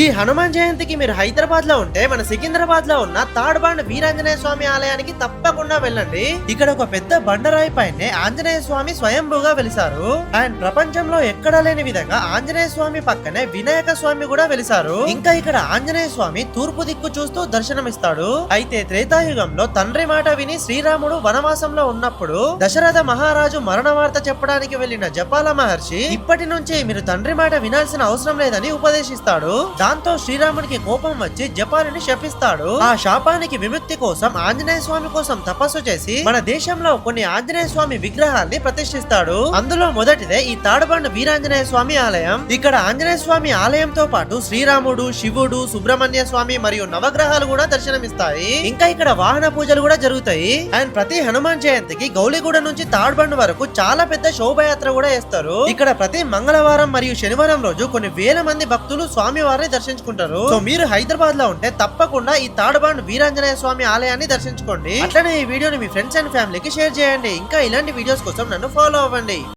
ఈ హనుమాన్ జయంతికి మీరు హైదరాబాద్లో ఉంటే మన సికింద్రాబాద్లో ఉన్న తాడ్బాండ్ వీరాంజనేయ స్వామి ఆలయానికి తప్పకుండా వెళ్ళండి. ఇక్కడ ఒక పెద్ద బండరాయి పైనే ఆంజనేయ స్వామి స్వయంభూగా వెలిసారు అండ్ ప్రపంచంలో ఎక్కడా లేని విధంగా ఆంజనేయ స్వామి పక్కనే వినాయక స్వామి కూడా వెలిసారు ఇంకా ఇక్కడ ఆంజనేయ స్వామి తూర్పు దిక్కు చూస్తూ దర్శనమిస్తాడు. అయితే త్రేతాయుగంలో తండ్రి మాట విని శ్రీరాముడు వనవాసంలో ఉన్నప్పుడు దశరథ మహారాజు మరణ వార్త చెప్పడానికి వెళ్ళిన జపాల మహర్షి ఇప్పటి నుంచి మీరు తండ్రి మాట వినాల్సిన అవసరం లేదని ఉపదేశిస్తాడు. దాంతో శ్రీరాముడికి కోపం వచ్చి జపాలని శపిస్తాడు. ఆ శాపానికి విముక్తి కోసం ఆంజనేయ స్వామి కోసం తపస్సు చేసి మన దేశంలో కొన్ని ఆంజనేయ స్వామి విగ్రహాల్ని ప్రతిష్ఠిస్తాడు. అందులో మొదటిదే ఈ తాడబండ వీరాంజనేయ స్వామి ఆలయం. ఇక్కడ ఆంజనేయ స్వామి ఆలయంతో పాటు శ్రీరాముడు శివుడు సుబ్రహ్మణ్య స్వామి మరియు నవగ్రహాలు కూడా దర్శనమిస్తాయి. ఇంకా ఇక్కడ వాహన పూజలు కూడా జరుగుతాయి. అండ్ ప్రతి హనుమాన్ జయంతికి గౌలిగూడ నుంచి తాడ్బండ్ వరకు చాలా పెద్ద శోభయాత్ర కూడా వేస్తారు. ఇక్కడ ప్రతి మంగళవారం మరియు శనివారం రోజు కొన్ని వేల మంది భక్తులు స్వామివారిని దర్శించుకుంటారు. సో మీరు హైదరాబాద్లో ఉంటే తప్పకుండా ఈ తాడ్బండ్ వీరాంజనేయ స్వామి ఆలయాన్ని దర్శించుకోండి. అట్లనే ఈ వీడియోని మీ ఫ్రెండ్స్ అండ్ ఫ్యామిలీకి షేర్ చేయండి. ఇంకా ఇలాంటి వీడియోస్ కోసం నన్ను ఫాలో అవ్వండి.